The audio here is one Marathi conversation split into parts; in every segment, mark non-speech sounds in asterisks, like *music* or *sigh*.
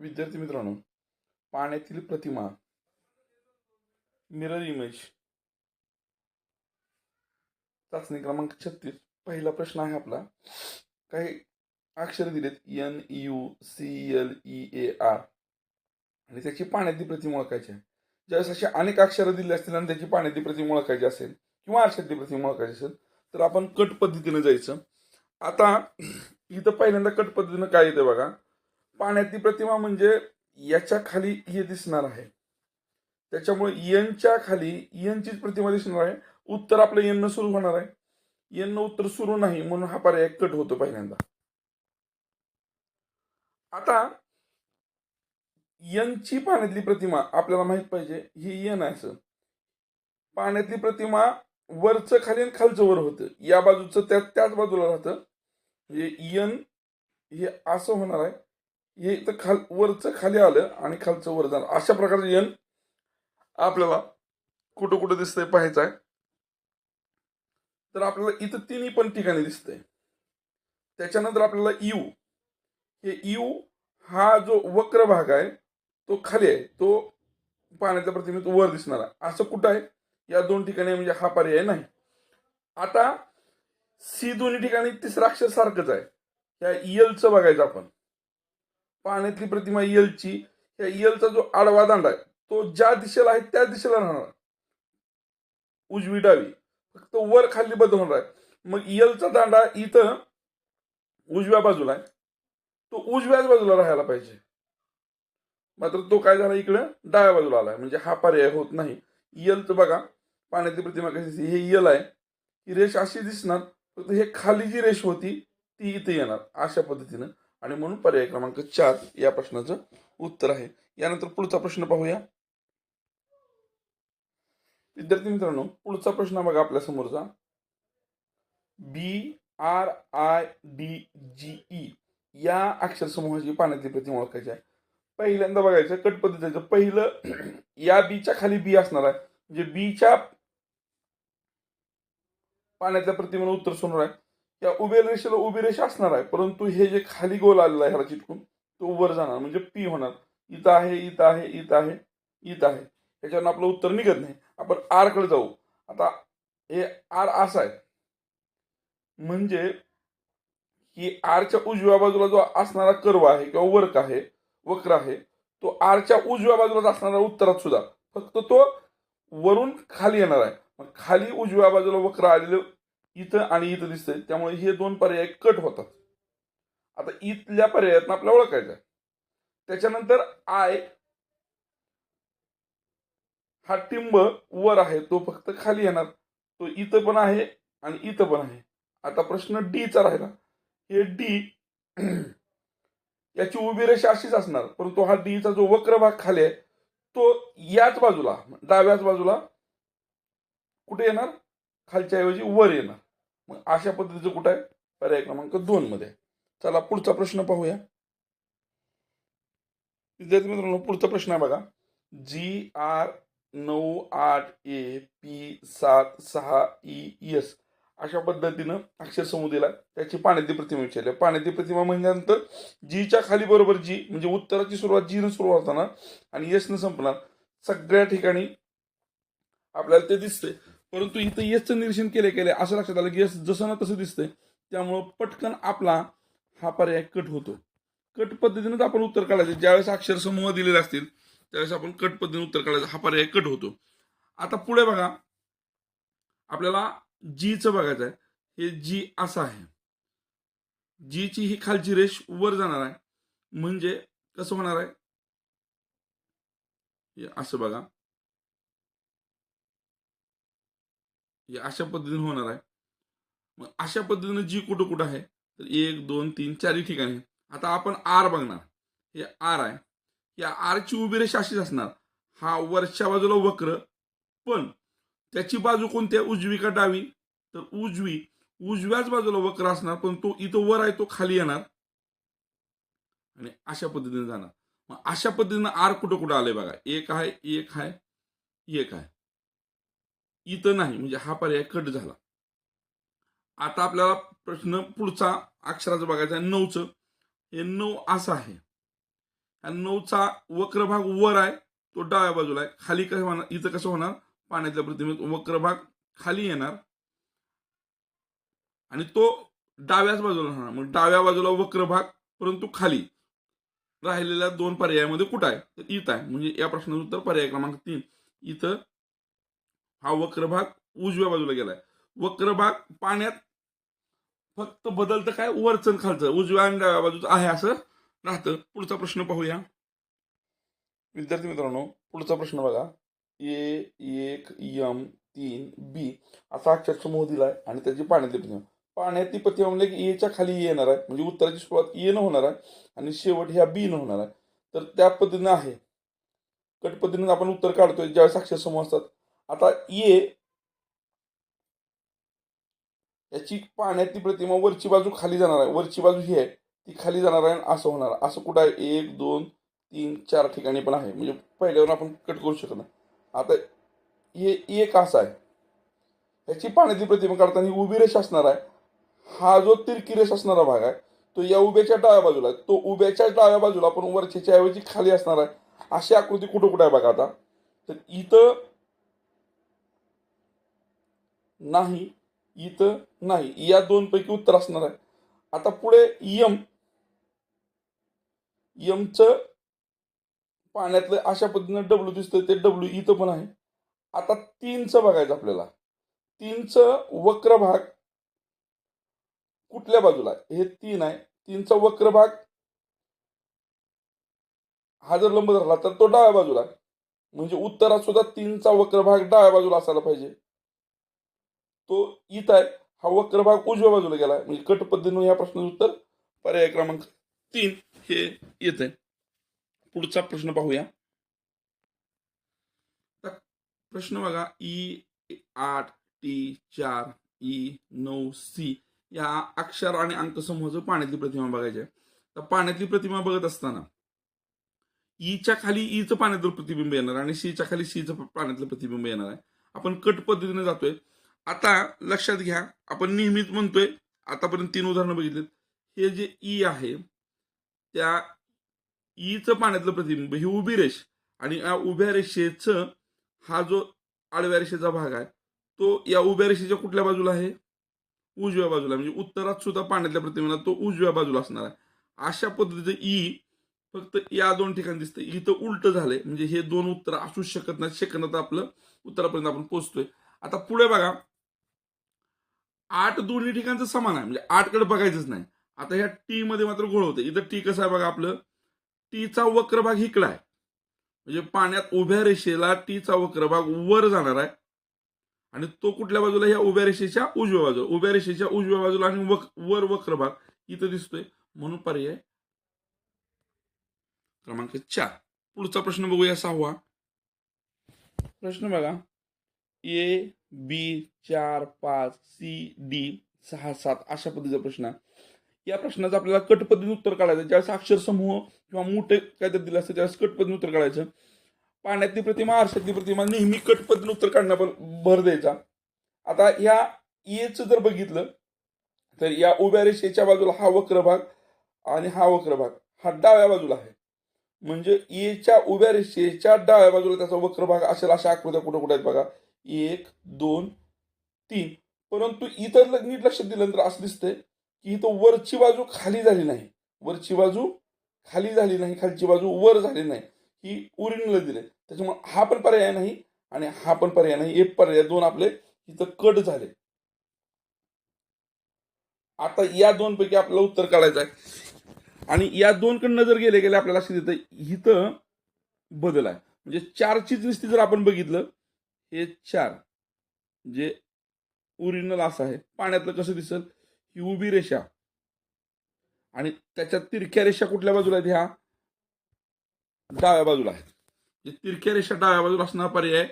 विद्यार्थी मित्रांनो पाण्यातील प्रतिमा. मिरर इमेज चाचणी क्रमांक छत्तीस. पहिला प्रश्न आहे आपला. काही अक्षर दिलेत N U C L E A R आणि त्याची पाण्यातली प्रतिमा ओळखायची आहे. ज्यावेळेस अशी अनेक अक्षरं दिली असतील आणि त्याची पाण्यातली प्रतिमा ओळखायची असेल किंवा आरशातली प्रतिमा ओळखायची असेल तर आपण कट पद्धतीने जायचं. आता इथं पहिल्यांदा कट पद्धतीनं काय येतं बघा. पाण्यातली प्रतिमा म्हणजे याच्या खाली हे दिसणार आहे. त्याच्यामुळे यनच्या खाली यनचीच प्रतिमा दिसणार आहे. उत्तर आपलं यन सुरू होणार आहे. यन उत्तर सुरू नाही म्हणून हा पर्याय कट होतो पहिल्यांदा. आता यनची पाण्यातली प्रतिमा आपल्याला माहीत पाहिजे ही यन आहे असं. पाण्यातली प्रतिमा वरचं खाली आणि खालचं वर होतं. या बाजूचं त्या त्याच बाजूला राहतं. म्हणजे यन हे असं होणार आहे. हे इथं खाल वरचं खाली आलं आणि खालचं वर झालं. अशा प्रकारचं यन आपल्याला कुठं कुठं दिसतंय पाहायचं आहे. तर आपल्याला इथं तिन्ही पण ठिकाणी दिसतंय. त्याच्यानंतर आपल्याला यू हे यू हा जो वक्र भाग आहे तो खाली आहे. तो पाण्याच्या प्रतिमेत वर दिसणार आहे. असं कुठं आहे? या दोन ठिकाणी म्हणजे हा पर्याय नाही. आता सी दोन्ही ठिकाणी तिसरा अक्षर सारखंच आहे. या एलचं बघायचं आपण. पाण्यातली प्रतिमा येलची या येलचा जो आडवा दांडा आहे तो ज्या दिशेला आहे त्या दिशेला राहणार उजवी डावी. फक्त वर खाली बदलणार आहे. मग येलचा दांडा इथं उजव्या बाजूला आहे. तो उजव्याच बाजूला राहायला पाहिजे. मात्र तो काय झाला इकडं? डाव्या बाजूला आलाय म्हणजे हा पर्याय होत नाही. येलचं बघा पाण्यातली प्रतिमा कशी दिसते? हे इयल आहे. ही रेष अशी दिसणार. फक्त हे खाली जी रेष होती ती इथे येणार. अशा पद्धतीनं. आणि म्हणून पर्याय क्रमांक चार या प्रश्नाचं उत्तर आहे. यानंतर पुढचा प्रश्न पाहूया. विद्यार्थी मित्रांनो पुढचा प्रश्न बघा आपल्या समोरचा. B R I D G E या अक्षर समूहाची पाण्यातली प्रतिमा ओळखायची आहे. पहिल्यांदा बघायचं कट पद्धतीचं पहिलं *clears throat* या बीच्या खाली बी असणार आहे. म्हणजे बीच्या पाण्यातल्या प्रतिमेला उत्तर सोडणार आहे. या उभे रेषेला उभी रेषा असणार आहे परंतु हे जे खाली गोल आलेला आहे ह्याला चिटकून तो वर जाणार म्हणजे पी होणार. इथं आहे इथं आहे इथं आहे इथं आहे. याच्यावर आपलं उत्तर निघत नाही. आपण आरकडे जाऊ. आता हे आर असा आहे. म्हणजे की आरच्या उजव्या बाजूला जो असणारा कर्व आहे किंवा वर्क आहे वक्र आहे तो आरच्या उजव्या बाजूला असणारा उत्तरात सुद्धा. फक्त तो वरून खाली येणार आहे. मग खाली उजव्या बाजूला वक्र आलेलं इथं आणि इथं दिसतंय. त्यामुळे हे दोन पर्याय कट होतात. आता इथल्या पर्यायातनं आपल्याला ओळखायचं आहे त्याच्यानंतर आय हा टिंब वर आहे. तो फक्त खाली येणार. तो इथं पण आहे आणि इथं पण आहे. आता प्रश्न डीचा राहिला. हे डी *clears throat* याची उभी रेषा अशीच असणार. परंतु हा डीचा जो वक्र भाग खाली आहे तो याच बाजूला डाव्याच बाजूला कुठे येणार? खालच्या ऐवजी वर येणार. मग अशा पद्धतीचं कुठं आहे? पर्याय क्रमांक दोन मध्ये. आहे. चला पुढचा प्रश्न पाहूया. विद्यार्थी मित्रांनो पुढचा प्रश्न आहे बघा. जी आर नऊ आठ ए पी सात सहा ई एस. अशा पद्धतीनं अक्षर समूह दिला त्याची पाण्याची प्रतिमा विचारली. पाण्याची प्रतिमा म्हणल्यानंतर जीच्या खाली बरोबर जी म्हणजे उत्तराची सुरुवात जी न सुरू होताना आणि यस न संपणार सगळ्या ठिकाणी आपल्याला ते दिसते. परंतु इथं यसचं निरीक्षण केले केले असं लक्षात आलं की यस जसं ना तसं दिसतंय. त्यामुळं पटकन आपला हा पर्याय कट होतो. कट पद्धतीनेच आपण उत्तर काढायचं. ज्यावेळेस अक्षर समूह दिलेले असतील त्यावेळेस आपण कट पद्धतीने उत्तर काढायचं. हा पर्याय कट होतो. आता पुढे बघा. आपल्याला जीचं बघायचं आहे. हे जी असं आहे. जीची ही खालची रेष वर जाणार आहे. म्हणजे कसं होणार आहे? असं बघा. हे अशा पद्धतीने होणार आहे. मग अशा पद्धतीने जी कुठं कुठं आहे? तर एक दोन तीन चारही ठिकाणी आता आपण आर बघणार. हे आर आहे. या आरची उभी रेषा अशीच असणार. हा वरच्या बाजूला वक्र पण त्याची बाजू कोणती आहे? उजवी का डावी? तर उजवी उजव्याच बाजूला वक्र असणार पण तो इथं वर आहे तो खाली येणार. आणि अशा पद्धतीने जाणार. मग अशा पद्धतीनं आर कुठं कुठं आलंय बघा. एक आहे एक आहे एक आहे. इथं नाही म्हणजे हा पर्याय कट झाला. आता आपल्याला प्रश्न पुढचा अक्षराचं बघायचा आहे नऊचं. हे नऊ असं आहे. नऊचा वक्र भाग वर आहे तो डाव्या बाजूला आहे. खाली कसं होणार? इथं कसं होणार? पाण्यातल्या प्रतिमेत वक्र भाग खाली येणार. आणि तो डाव्याच बाजूला होणार मग डाव्या बाजूला वक्र भाग परंतु खाली. राहिलेल्या दोन पर्यायामध्ये कुठं आहे? तर इथं आहे. म्हणजे या प्रश्नाचं उत्तर पर्याय क्रमांक तीन. इथं हा वक्र भाग उजव्या बाजूला गेलाय. वक्र भाग पाण्यात फक्त बदलतं काय? वरचं खालचं. उजव्या आणि डाव्या बाजूचं आहे असं राहतं. पुढचा प्रश्न पाहूया. विद्यार्थी मित्रांनो पुढचा प्रश्न बघा. ए एक यम तीन बी असा अक्षर समूह दिलाय आणि त्याची पाण्यातली प्रतिमा पाण्यातली प्रतिमा म्हणजे की एच्या खाली येणार आहे. म्हणजे उत्तराची सुरुवात ए न होणार आहे आणि शेवट ह्या बी न होणार आहे. तर त्या पद्धतीनं आहे. कट पद्धतीनं आपण उत्तर काढतोय. ज्यावेळेस अक्षर समूह असतात. आता ये याची पाण्यातली प्रतिमा वरची बाजू खाली जाणार आहे. वरची बाजू ही आहे. ती खाली जाणार आहे आणि असं होणार. असं कुठं आहे? एक दोन तीन चार ठिकाणी पण आहे. म्हणजे पहिल्यावर आपण कट करू शकत नाही. आता हे एक असं आहे? याची पाण्याची प्रतिमा काढताना ही उभी रेष असणार आहे. हा जो तिरकी रेष असणारा भाग आहे तो या उभ्याच्या डाव्या बाजूला आहे. तो उभ्याच्या डाव्या बाजूला पण वरच्याच्या ऐवजी खाली असणार आहे. अशी आकृती कुठं कुठं आहे बघा आता? तर इथं नाही इथं नाही. या दोन पैकी उत्तर असणार आहे. आता पुढे यम. यमचं पाण्यातलं अशा पद्धतीनं डब्ल्यू दिसतं ते डब्ल्यू इथं पण आहे. आता तीनचं बघायचं आपल्याला. तीनचं वक्र भाग कुठल्या बाजूला आहे? हे तीन आहे. तीनचा वक्र भाग हा जर लंब धरला तर तो डाव्या बाजूला आहे. म्हणजे उत्तरात सुद्धा तीनचा वक्र भाग डाव्या बाजूला असायला पाहिजे. तो इथं आहे. हा वक्र भाग उजव्या बाजूला गेला. म्हणजे कट पद्धतीनं या प्रश्नाचं उत्तर पर्याय क्रमांक तीन हे येत आहे पुढचा प्रश्न पाहूया. प्रश्न बघा. ई आठ टी चार ई नऊ सी या अक्षर आणि अंकसमूहाचं पाण्यातली प्रतिमा बघायची आहे. तर पाण्यातली प्रतिमा बघत असताना ईच्या खाली ईचं पाण्यातलं प्रतिबिंब येणार आणि सीच्या खाली सीचं पाण्यातलं प्रतिबिंब येणार आहे. आपण कट पद्धतीने जातोय. आता लक्षात घ्या आपण नेहमीच म्हणतोय आतापर्यंत तीन उदाहरणं बघितलीत. हे जे ई आहे त्या ईचं पाण्यातलं प्रतिबिंब ही उभी रेष आणि या उभ्या रेषेचं हा जो आडव्या रेषेचा भाग आहे तो या उभ्या रेषेच्या कुठल्या बाजूला आहे? उजव्या बाजूला. म्हणजे उत्तरात सुद्धा पाण्यातल्या प्रतिमेला तो उजव्या बाजूला असणार आहे. अशा पद्धतीचं ई फक्त या दोन ठिकाणी दिसतं इथं उलट झालंय. म्हणजे हे दोन उत्तर असूच शकत नाही सेकंदात आपलं उत्तरापर्यंत आपण पोहोचतोय. आता पुढे बघा. आठ दोन्ही ठिकाणचं समान आहे. म्हणजे आठकडे बघायचंच नाही. आता ह्या टी मध्ये मात्र घोळ होते इथं टी कसं आहे बघा आपलं? टीचा वक्र भाग इकडा आहे. म्हणजे पाण्यात उभ्या रेषेला टीचा वक्र भाग वर जाणार आहे. आणि तो कुठल्या बाजूला? ह्या उभ्या रेषेच्या उजव्या बाजूला. उभ्या रेषेच्या उजव्या बाजूला आणि वक, वर वक्र भाग इथं दिसतोय. म्हणून पर्याय क्रमांक चार. पुढचा प्रश्न बघूया सहावा. प्रश्न बघा. ए बी चार पाच सी डी सहा सात अशा पद्धतीचा प्रश्न आहे. या प्रश्नाचं आपल्याला कट पद्धतीने उत्तर काढायचं ज्यावेळेस अक्षर समूह किंवा मोठे काहीतरी दिलं असतं त्यावेळेस कट पद्धतीने उत्तर काढायचं पाण्यातली प्रतिमा आरशातली प्रतिमा नेहमी कट पद्धतीने उत्तर काढण्यावर भर द्यायचा. आता या एचं जर बघितलं तर या उभ्या रेषेच्या बाजूला हा वक्र भाग आणि हा वक्र भाग हा डाव्या बाजूला आहे. म्हणजे एच्या उभ्या रेषेच्या डाव्या बाजूला त्याचा वक्र भाग असेल अशा आकृत्या कुठं कुठं आहेत बघा. एक दोन तीन. परंतु इतर नीट लक्षात दिल्यानंतर असं दिसतंय की इथं वरची बाजू खाली झाली नाही. वरची बाजू खाली झाली नाही खालची बाजू वर झाली नाही. ही ओरिजिनल दिले त्याच्यामुळे हा पण पर्याय नाही आणि हा पण पर्याय नाही. एक पर्याय दोन आपले इथं कट झाले. आता या दोन पैकी आपल्याला उत्तर काढायचं आहे. आणि या दोन कडनं जर गेले गेले आपल्याला लक्षात येतं इथं बदल आहे. म्हणजे चारचीच नुसती जर आपण बघितलं हे चार जे ओरिजिनल असं आहे पाण्यातलं कसं दिसेल? ही उभी रेषा. आणि त्याच्या तिरक्या रेषा कुठल्या बाजूला आहेत? ह्या डाव्या बाजूला आहेत. जे तिरक्या रेषा डाव्या बाजूला असणार पर्याय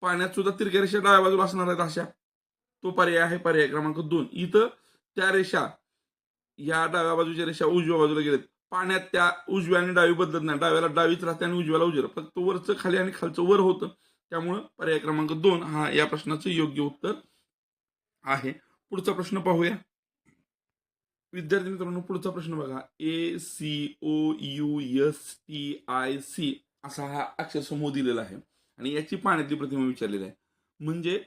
पाण्यात सुद्धा तिरक्या रेषा डाव्या बाजूला असणार आहेत अशा. तो पर्याय आहे पर्याय क्रमांक दोन. इथं त्या रेषा या डाव्या बाजूच्या रेषा उजव्या बाजूला गेलेत. पाण्यात त्या उजव्या आणि डावी बदलत नाही. डाव्याला डावीच राहते आणि उजव्याला उजव्या फक्त वरचं खाली आणि खालचं वर होतं. त्यामुळं पर्याय क्रमांक दोन हा या प्रश्नाचं योग्य उत्तर आहे. पुढचा प्रश्न पाहूया. विद्यार्थी मित्रांनो पुढचा प्रश्न बघा. A C O U S T I C असा हा अक्षरसमूह दिलेला आहे. आणि याची पाण्यातली प्रतिमा विचारलेली आहे. म्हणजे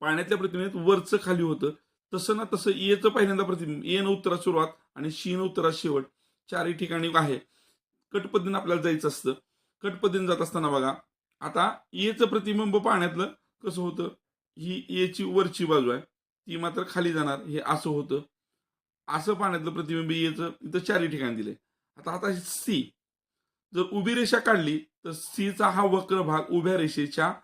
पाण्यातल्या प्रतिमेत वरचं खाली होतं. तसं ना तसं एचं पहिल्यांदा प्रतिबिंब ए न उत्तरात सुरुवात आणि शी न उत्तरात शेवट चारही ठिकाणी आहे. कट पद्धतीने आपल्याला जायचं असतं. कट पद्धतीने जात असताना बघा आता एचं प्रतिबिंब पाण्यातलं कसं होतं? ही एची वरची बाजू आहे. ती मात्र खाली जाणार. हे असं होतं. असं पाण्यातलं प्रतिबिंब येचं इथं चारही ठिकाणी दिले आता आता सी. जर उभी रेषा काढली तर सीचा हा वक्र भाग उभ्या रेषेच्या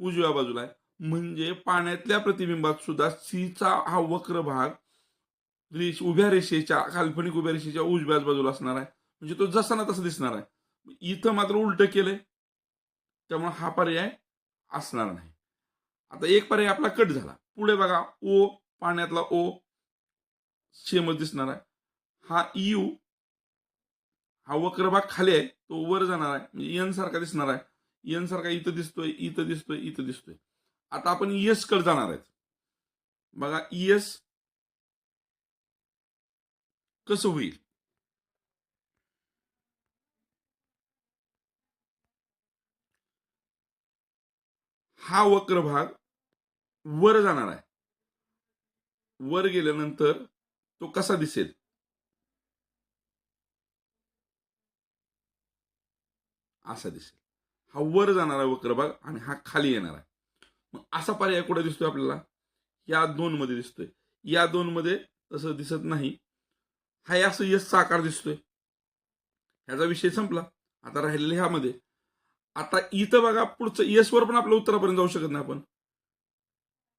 उजव्या बाजूला आहे. म्हणजे पाण्यातल्या प्रतिबिंबात सुद्धा सीचा हा वक्र भाग रेष उभ्या रेषेच्या काल्पनिक उभ्या रेषेच्या उजव्याच बाजूला असणार आहे. म्हणजे तो जसा ना तसा दिसणार आहे. इथं मात्र उलट केलंय. त्यामुळे हा पर्याय असणार नाही. आता एक पर्याय आपला कट झाला. पुढे बघा ओ पाण्यातला ओ सेमच दिसणार आहे. हा यू हा वक्र भाग खाली आहे तो वर जाणार आहे. म्हणजे एन सारखा दिसणार आहे. एन सारखा इथं दिसतोय इथं दिसतोय इथं दिसतोय. आता आपण यस कड जाणार आहेत. बघा यस कसं होईल? हा वक्र भाग वर जाणार आहे. वर गेल्यानंतर तो कसा दिसेल? असा दिसेल. हा वर जाणारा वक्र भाग आणि हा खाली येणार आहे. मग असा पर्याय कुठे दिसतोय आपल्याला? या दोन मध्ये दिसतोय. या दोन मध्ये तसं दिसत नाही. हा असं यस आकार दिसतोय. ह्याचा विषय संपला. आता राहिलेला ह्यामध्ये. आता इथं बघा पुढचं येसवर पण आपल्या उत्तरापर्यंत जाऊ शकत नाही आपण.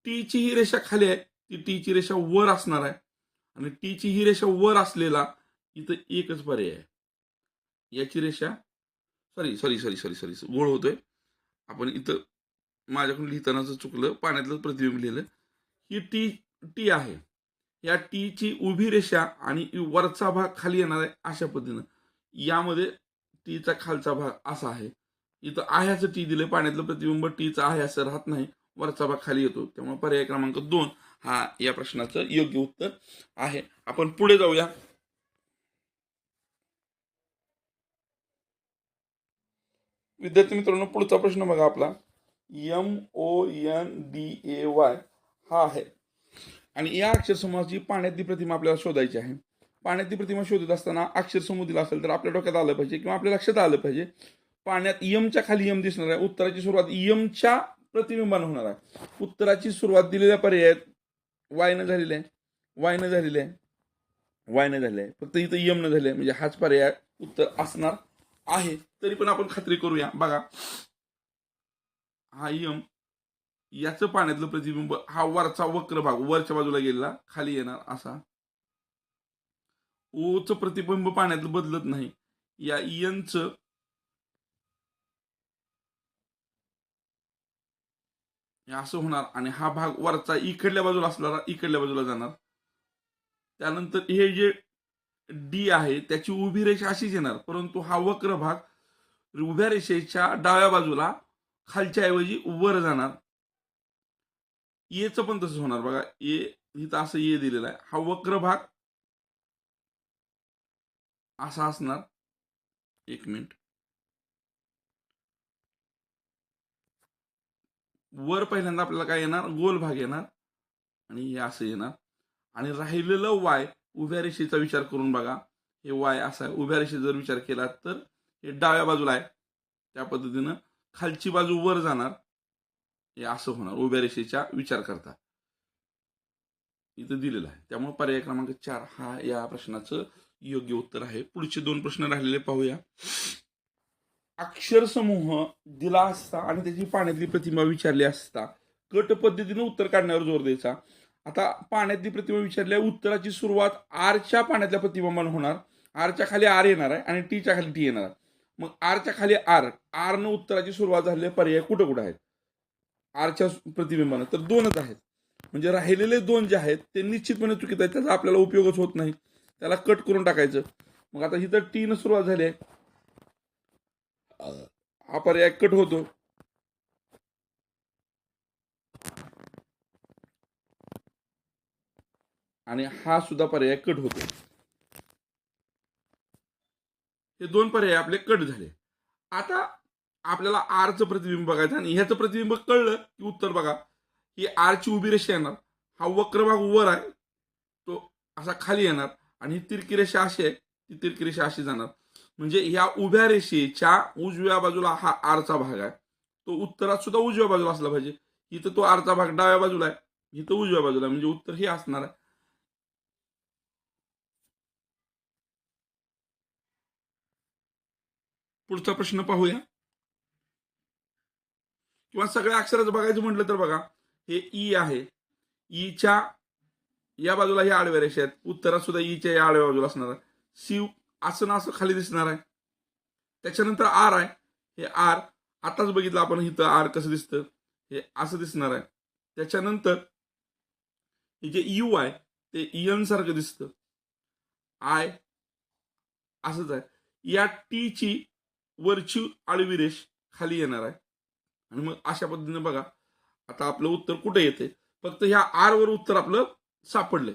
टीची ही रेषा खाली आहे. ती टीची रेषा वर असणार आहे. आणि टीची ही रेषा वर असलेला इथं एकच पर्याय आहे. याची रेषा sorry sorry sorry sorry sorry गोळ होतोय. आपण इथं माझ्याकडून लिहितानाच चुकलं पाण्यातलं प्रतिबिंब लिहिलं ही टी टी आहे. या टीची उभी रेषा आणि वरचा भाग खाली येणार आहे अशा पद्धतीनं. यामध्ये टीचा खालचा भाग असा आहे. इथं आह्याचं टी दिलं पाण्यातलं प्रतिबिंब टीचं आहे असं राहत नाही वरचा भाग खाली येतो. त्यामुळे पर्याय क्रमांक दोन हा या प्रश्नाचं योग्य उत्तर आहे. आपण पुढे जाऊया. विद्यार्थी मित्रांनो पुढचा प्रश्न बघा आपला. M O N D A Y हा आहे. आणि या अक्षरसमूहाची पाण्यातली प्रतिमा आपल्याला शोधायची आहे. पाण्यातली प्रतिमा शोधत असताना अक्षरसमूह दिला असेल तर आपल्या डोक्यात आलं पाहिजे किंवा आपल्या लक्षात आलं पाहिजे. पाण्यात यमच्या खाली यम दिसणार आहे. उत्तराची सुरुवात यमच्या प्रतिबिंबानं होणार आहे. उत्तराची सुरुवात दिलेल्या पर्यायात वायनं झालेली आहे. वायनं झालेली आहे. वायनं झाले आहे. फक्त इथं यम न झाले म्हणजे हाच पर्याय उत्तर असणार आहे. तरी पण आपण खात्री करूया. बघा. हा यम याचं पाण्यातलं प्रतिबिंब हा वरचा वक्र भाग वरच्या बाजूला गेलेला खाली येणार असा. ओचं प्रतिबिंब पाण्यातलं बदलत नाही. या यनचं असं होणार आणि हा भाग वरचा इकडल्या बाजूला असणारा इकडल्या बाजूला जाणार. त्यानंतर हे जे डी आहे त्याची उभी रेषा अशीच येणार परंतु हा वक्र भाग उभ्या रेषेच्या डाव्या बाजूला खालच्या ऐवजी वर जाणार. येचं पण तसंच होणार बघा. ए इथं असं ये दिलेलं आहे. हा वक्र भाग असा असणार. एक मिनिट. वर पहिल्यांदा आपल्याला काय येणार? गोल भाग येणार. आणि हे असं येणार. आणि राहिलेलं वाय उभ्या रेषेचा विचार करून बघा. हे वाय असा आहे. उभ्या रेषेचा जर विचार केला तर हे डाव्या बाजूला आहे. त्या पद्धतीनं खालची बाजू वर जाणार. हे असं होणार. उभ्या रेषेचा विचार करता. इथं दिलेलं आहे. त्यामुळे पर्याय क्रमांक चार हा या प्रश्नाचं योग्य उत्तर आहे. पुढचे दोन प्रश्न राहिलेले पाहूया. अक्षरसमूह दिला असता आणि त्याची पाण्यातली प्रतिमा विचारली असता कट पद्धतीनं उत्तर काढण्यावर जोर द्यायचा. आता पाण्यातली प्रतिमा विचारल्या उत्तराची सुरुवात आरच्या पाण्यातल्या प्रतिबिंबानं होणार. आरच्या खाली आर येणार आहे आणि टीच्या खाली टी येणार आहे. मग आरच्या खाली आर आरनं उत्तराची सुरुवात झालेले पर्याय कुठं कुठं आहेत? आरच्या प्रतिबिंबानं. तर दोनच आहेत. म्हणजे राहिलेले दोन जे आहेत ते निश्चितपणे चुकीत आहेत. त्याचा आपल्याला उपयोगच होत नाही. त्याला कट करून टाकायचं. मग आता इथं टीनं सुरुवात झाली आहे. हा पर्याय कट होतो. आणि हा सुद्धा पर्याय कट होतो. हे दोन पर्याय आपले कट झाले. आता आपल्याला आरचं प्रतिबिंब बघायचं आणि ह्याचं प्रतिबिंब कळलं की उत्तर बघा. ही आरची उभी रेषा येणार. हा वक्र भाग वर आहे. तो असा खाली येणार. आणि ही तिरकी रेषा अशी आहे. ती तिरकी रेषा अशी जाणार. म्हणजे ह्या उभ्या रेषेच्या उजव्या बाजूला हा आरचा भाग आहे. तो उत्तरात सुद्धा उजव्या बाजूला असला पाहिजे. इथं तो आरचा भाग डाव्या बाजूला आहे. इथं उजव्या बाजूला आहे. म्हणजे उत्तर हे असणार आहे. पुढचा प्रश्न पाहूया. किंवा सगळ्या अक्षराचं बघायचं म्हटलं तर बघा. हे ई आहे. ईच्या या बाजूला ह्या आडव्या रेषा आहेत. उत्तरात सुद्धा ईच्या या आडव्या बाजूला असणार आहे. सी असं असं खाली दिसणार आहे. त्याच्यानंतर आर आहे. हे आर आताच बघितलं आपण इथं आर कसं दिसतं. हे असं दिसणार आहे. त्याच्यानंतर हे जे यू आहे ते इयन सारखं दिसतं. आय असंच आहे. या टीची वरची आळवी रेष खाली येणार आहे. आणि मग अशा पद्धतीने बघा. आता आपलं उत्तर कुठे येते? फक्त ह्या आर वर उत्तर आपलं सापडलंय.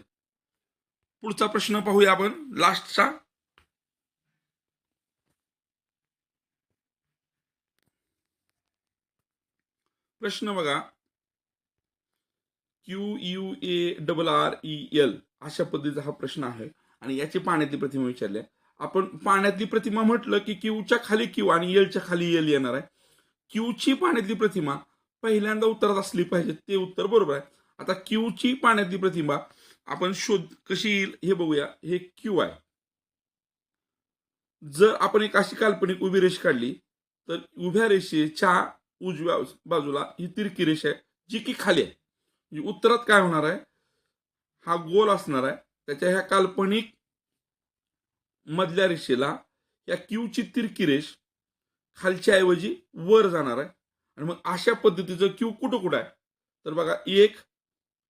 पुढचा प्रश्न पाहूया आपण. लास्टचा प्रश्न बघा. Q U A double R E L अशा पद्धतीचा हा प्रश्न आहे. आणि याची पाण्यातली प्रतिमा विचारली आहे. आपण पाण्यातली प्रतिमा म्हटलं की क्यूच्या खाली क्यू आणि एलच्या खाली एल येणार आहे. क्यूची पाण्यातली प्रतिमा पहिल्यांदा उत्तरात असली पाहिजे ते उत्तर बरोबर आहे. आता क्यूची पाण्यातली प्रतिमा आपण शोध कशी येईल हे बघूया. हे क्यू आहे. जर आपण एक अशी काल्पनिक उभी रेष काढली तर उभ्या रेषेच्या उजव्या बाजूला ही तिरकी रेषा आहे जी की खाली आहे. म्हणजे उत्तरात काय होणार आहे? हा गोल असणार आहे. त्याच्या ह्या काल्पनिक मधल्या रेषेला या क्यूची तिरकी रेष खालच्या ऐवजी वर जाणार आहे. आणि मग अशा पद्धतीचं क्यू कुठं कुठं आहे? तर बघा एक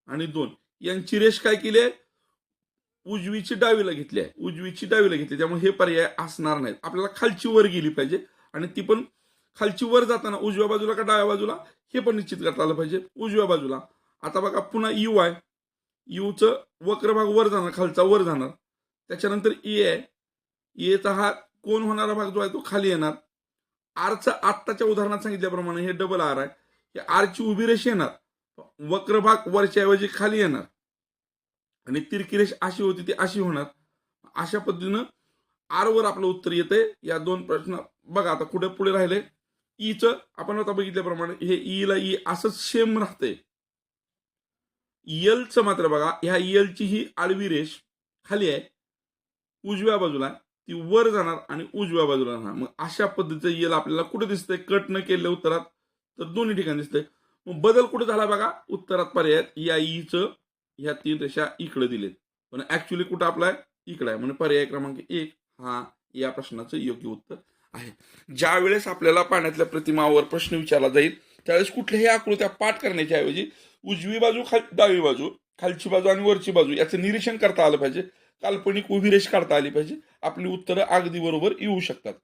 आणि दोन. यांची रेष काय केली आहे? उजवीची डावीला घेतली आहे. उजवीची डावीला घेतली त्यामुळे हे पर्याय असणार नाहीत. आपल्याला खालची वर गेली पाहिजे. आणि ती पण खालची वर जाताना उजव्या बाजूला का डाव्या बाजूला? हे पण निश्चित करता आलं पाहिजे. उजव्या बाजूला. आता बघा पुन्हा यू आहे यूचं वक्र भाग वर जाणार खालचा वर जाणार. त्याच्यानंतर ए. आहे एचा हा कोण होणारा भाग जो आहे तो खाली येणार. आरचं आत्ताच्या उदाहरणात सांगितल्याप्रमाणे हे डबल आर आहे. हे आरची उभी रेष येणार. वक्र भाग वरच्या ऐवजी खाली येणार. आणि तिरकी रेष अशी होती ती अशी होणार. अशा पद्धतीनं आरवर आपलं उत्तर येते या दोन प्रश्न बघा आता कुठे पुढे राहिले? ईचं आपण आता बघितल्याप्रमाणे हे ईला ई असंच सेम राहतंय. ईएलचं मात्र बघा ह्या ईएलची ही आडवी रेष खाली आहे. उजव्या बाजूला ती वर जाणार आणि उजव्या बाजूला राहणार. मग अशा पद्धतीचं येल आपल्याला कुठे दिसतंय? कट न केलेल्या उत्तरात. तर दोन्ही ठिकाणी दिसतंय. मग बदल कुठे झाला बघा? उत्तरात पर्याय या ईचं ह्या तीन रेषा इकडे दिलेत. पण ऍक्च्युली कुठं आपला? इकडे आहे. म्हणजे पर्याय क्रमांक एक हा या प्रश्नाचं योग्य उत्तर. आहे. ज्या वेळेस आपल्याला पाण्यातल्या प्रतिमावर प्रश्न विचारला जाईल त्यावेळेस कुठल्याही आकृत्या पाठ करण्याच्या ऐवजी उजवी बाजू खाल डावी बाजू खालची बाजू आणि वरची बाजू याचं निरीक्षण करता आलं पाहिजे. काल्पनिक उभी रेष काढता आली पाहिजे. आपली उत्तरं अगदी बरोबर येऊ शकतात.